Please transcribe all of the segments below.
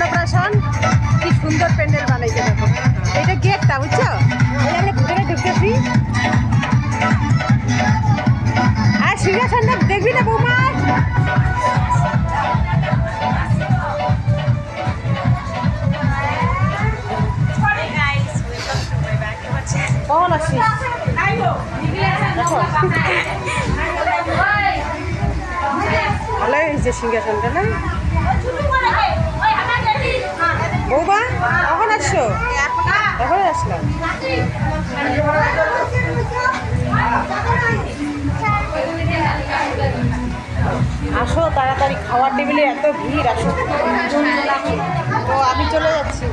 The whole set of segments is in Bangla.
অন্নপ্রাশন কি সুন্দর প্যান্ডেল বানাইছে দেখো। এটা গেটটা বুঝছ? আমরা ভিতরে ঢুকতেছি আর সিংহাসনটা দেখবি না বৌমা? কখন আসছিস ভালো হয়েছে সিংহাসনটা না? এখন আসলাম। আসো তাড়াতাড়ি খাওয়ার টেবিলে এত ভিড় আসো। তো আমি চলে যাচ্ছি।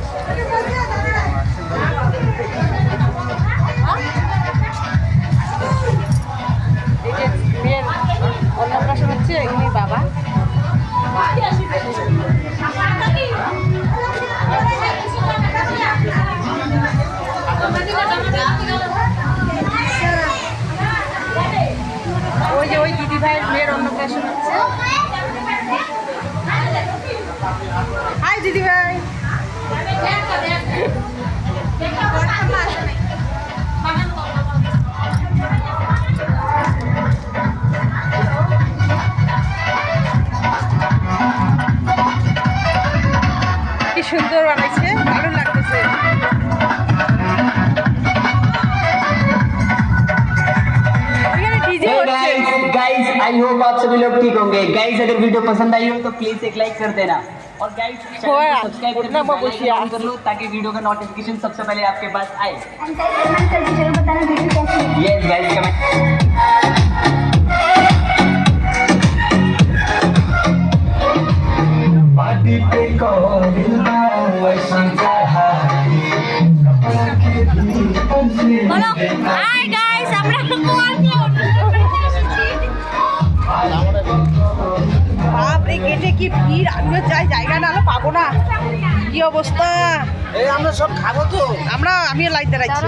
হাই দিদি ভাই। কি সুন্দর বানাইছে। आई होप आप सभी लोग ठीक होंगे। गाइस अगर वीडियो पसंद आई हो तो प्लीज़ एक लाइक कर देना। और गाइस सब्सक्राइब कर लो ताकि वीडियो का नोटिफिकेशन सबसे पहले आपके पास आए। बोलो हाय गाइस हम কি ভিড়? আমিও যাই জায়গা না হলে পাবো না। কি অবস্থা? এই আমরা সব খাব তো। আমরা আমিও লাইট বসে গেছে।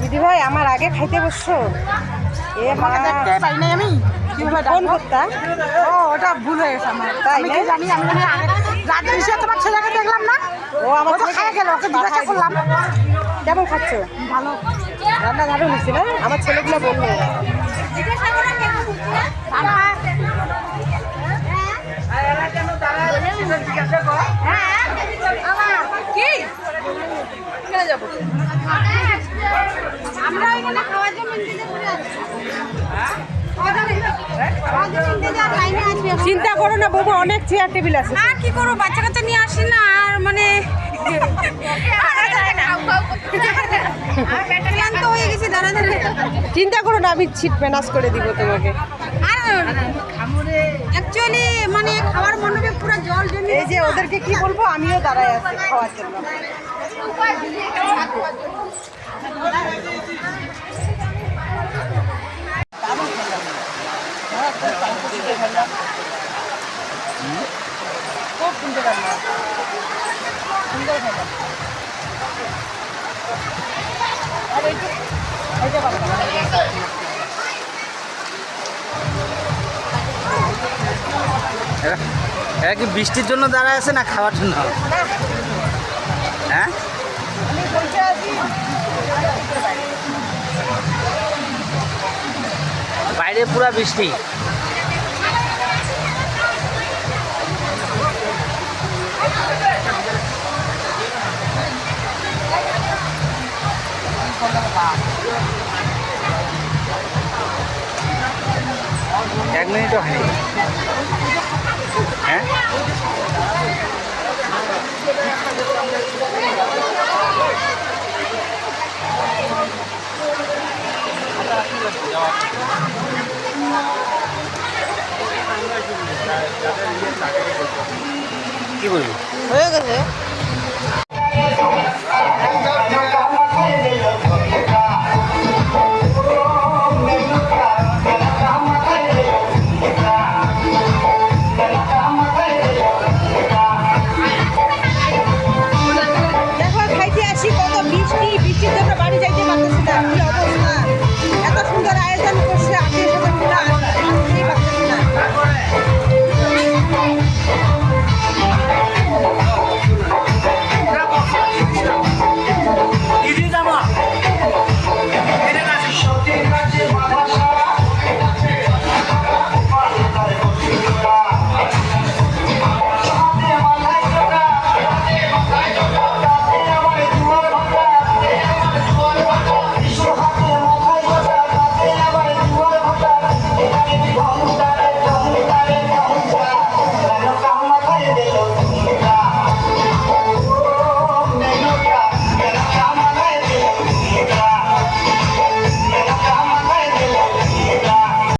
দিদি ভাই আমার আগে খাইতে বসছো? এ মা। পাই নাই আমি। ফোন ও ওটা ভুল হয়ে গেছে আমার। তাই আমি জানি আমি জানি। রাতে এসে তোমার ছেলেকে দেখলাম না? ও আমার ও তো গেল ওকে জিজ্ঞাসা করলাম। কেমন খাচ্ছ? ভালো। রান্না দারুণ হচ্ছে না? আমার ছেলেগুলো বলল। আমরা খাওয়ার জন্য। চিন্তা করো না বাবু অনেক চেয়ার টেবিল আছে আর কি করব বাচ্চা কাচ্চা নিয়ে আসি না আর মানে ক্লান্ত গেছি দাঁড়া দাঁড়া। চিন্তা করো না আমি ছিট ম্যানাজ করে দিব তোমাকে। অ্যাকচুয়ালি মানে খাওয়ার মণ্ডপে পুরো জল জমে এই যে ওদেরকে কি বলব? আমিও দাঁড়ায় আছি খাওয়ার জন্য। এরা কি বৃষ্টির জন্য দাঁড়ায় আছে না খাওয়ার জন্য? হ্যাঁ? বাইরে পুরা বৃষ্টি। এক মিনিটও হয়নি। হ্যাঁ? কি বলবি? হয়ে গেছে।